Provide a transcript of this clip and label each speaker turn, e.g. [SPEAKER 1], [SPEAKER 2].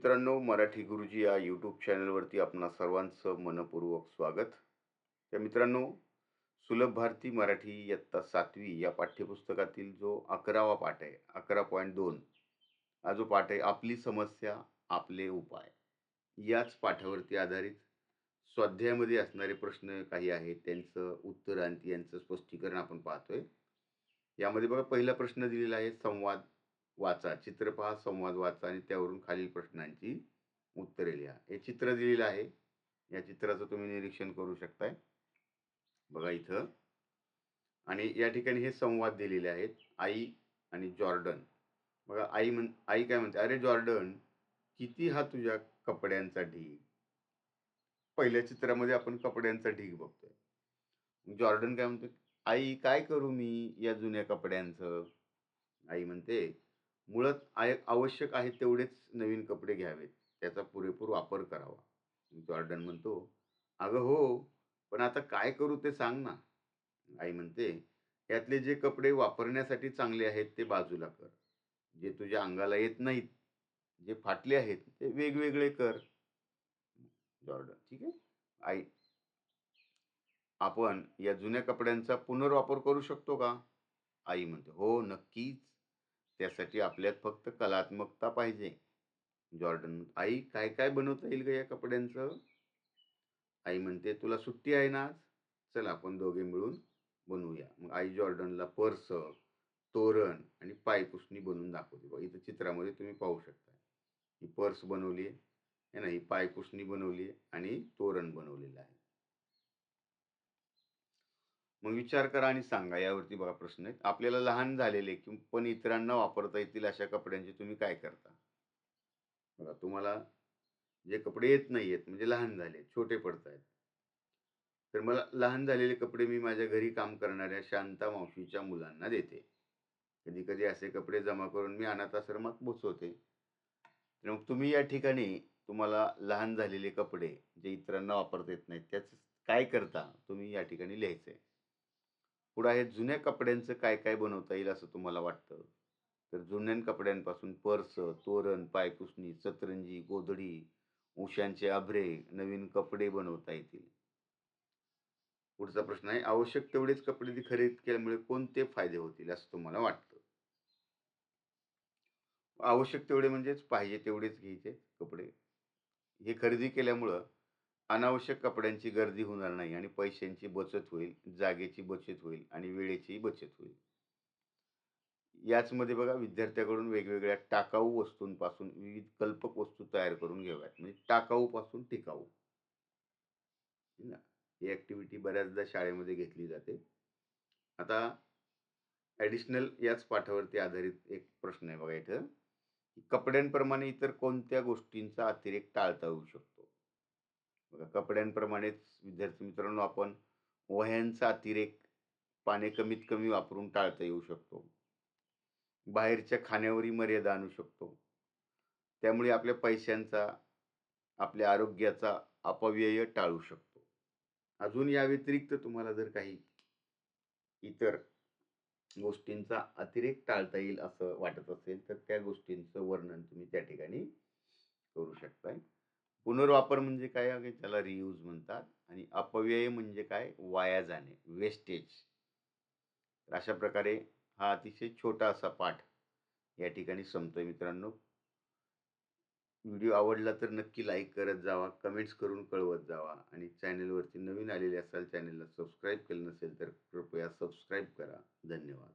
[SPEAKER 1] मित्रांनो मराठी गुरुजी या यूट्यूब चॅनलवरती आपणा सर्वांचं मनपूर्वक स्वागत. त्या मित्रांनो सुलभ भारती मराठी इयत्ता सातवी या पाठ्यपुस्तकातील जो अकरावा पाठ आहे अकरा पॉईंट दोन हा जो पाठ आहे आपली समस्या आपले उपाय याच पाठावरती आधारित स्वाध्यायामध्ये असणारे प्रश्न काही आहेत त्यांचं उत्तर आणि यांचं स्पष्टीकरण आपण पाहतोय. यामध्ये बघा पहिला प्रश्न दिलेला आहे संवाद वाचा. चित्र पहा संवाद वाचा आणि त्यावरून खालील प्रश्नांची उत्तरे लिहा. हे चित्र दिलेलं आहे. या चित्राचं तुम्ही निरीक्षण करू शकताय. बघा इथं. आणि या ठिकाणी हे संवाद दिलेले आहेत. आई आणि जॉर्डन. बघा आई म्हण आई काय म्हणते? अरे जॉर्डन किती हा तुझ्या कपड्यांचा ढीग. पहिल्या चित्रामध्ये आपण कपड्यांचा ढीग बघतोय. जॉर्डन काय म्हणतो? आई काय करू मी या जुन्या कपड्यांचं? आई म्हणते मुळात आय आवश्यक आहे तेवढेच नवीन कपडे घ्यावेत. त्याचा पुरेपूर वापर करावा. जॉर्डन म्हणतो अगं हो पण आता काय करू ते सांग ना. आई म्हणते यातले जे कपडे वापरण्यासाठी चांगले आहेत ते बाजूला कर. जे तुझ्या अंगाला येत नाहीत जे फाटले आहेत ते वेगवेगळे कर. जॉर्डन ठीक आहे? आई आपण या जुन्या कपड्यांचा पुनर्वापर करू शकतो का? आई म्हणते हो नक्कीच. त्यासाठी आपल्यात फक्त कलात्मकता पाहिजे. जॉर्डन आई काय काय बनवता येईल ग या कपड्यांचं? आई म्हणते तुला सुट्टी आहे ना आज? चल आपण दोघे मिळून बनवूया. मग आई जॉर्डनला पर्स तोरण आणि पायपुसणी बनवून दाखवते. बघा इथं चित्रामध्ये तुम्ही पाहू शकता. ही पर्स बनवली आहे. ना ही पायपुसणी बनवली आहे आणि तोरण बनवलेलं आहे. मग विचार करा आणि सांगा यावरती बघा प्रश्न आहेत. आपल्याला लहान झालेले की पण इतरांना वापरता येतील अशा कपड्यांचे तुम्ही काय करता? बघा तुम्हाला जे कपडे येत नाही आहेत म्हणजे लहान झाले छोटे पडत आहेत तर मला लहान झालेले कपडे मी माझ्या घरी काम करणाऱ्या शांता मावशीच्या मुलांना देते. कधी कधी असे कपडे जमा करून मी अनाथ आश्रमात पोचवते. तर मग तुम्ही या ठिकाणी तुम्हाला लहान झालेले कपडे जे इतरांना वापरता येत नाहीत त्याच काय करता? तुम्ही या ठिकाणी लिहायचं आहे पुढे आहे जुन्या कपड्यांचं काय काय बनवता येईल असं तुम्हाला वाटतं? तर जुन्या कपड्यांपासून पर्स तोरण पायपुसणी सतरंजी गोधडी उशांचे आभरे नवीन कपडे बनवता येतील? पुढचा प्रश्न आहे आवश्यक तेवढेच कपडे खरेदी केल्यामुळे कोणते फायदे होतील असं तुम्हाला वाटतं? आवश्यक तेवढे म्हणजेच पाहिजे तेवढेच घ्यायचे कपडे. हे खरेदी केल्यामुळं अनावश्यक कपड्यांची गर्दी होणार नाही आणि पैशांची बचत होईल जागेची बचत होईल आणि वेळेचीही बचत होईल. याचमध्ये बघा विद्यार्थ्याकडून वेगवेगळ्या टाकाऊ वस्तूंपासून विविध कल्पक वस्तू तयार करून घ्याव्यात म्हणजे टाकाऊपासून टिकाऊ. ना ही ॲक्टिव्हिटी बऱ्याचदा शाळेमध्ये घेतली जाते. आता ॲडिशनल याच पाठावरती आधारित एक प्रश्न आहे बघा इथं. कपड्यांप्रमाणे इतर कोणत्या गोष्टींचा अतिरेक टाळता येऊ शकतो? बघा कपड्यांप्रमाणेच विद्यार्थी मित्रांनो आपण वह्यांचा अतिरेक पाने कमीत कमी वापरून टाळता येऊ शकतो. बाहेरच्या खाण्यावरही मर्यादा आणू शकतो. त्यामुळे आपल्या पैशांचा आपल्या आरोग्याचा अपव्यय टाळू शकतो. अजून या व्यतिरिक्त तुम्हाला जर काही इतर गोष्टींचा अतिरेक टाळता येईल असं वाटत असेल तर त्या गोष्टींचं वर्णन तुम्ही त्या ठिकाणी करू शकताय. पुनर्वापर म्हणजे काय त्याला रियूज म्हणतात आणि अपव्यय म्हणजे काय? वाया जाणे वेस्टेज अशा प्रकारे हा अतिशय छोटा असा पाठ या ठिकाणी संपतोय मित्रांनो. व्हिडिओ आवडला तर नक्की लाईक करत जावा कमेंट्स करून कळवत जावा आणि चॅनलवरती नवीन आलेले असाल चॅनलला सबस्क्राईब केलं नसेल तर कृपया सबस्क्राईब करा. धन्यवाद.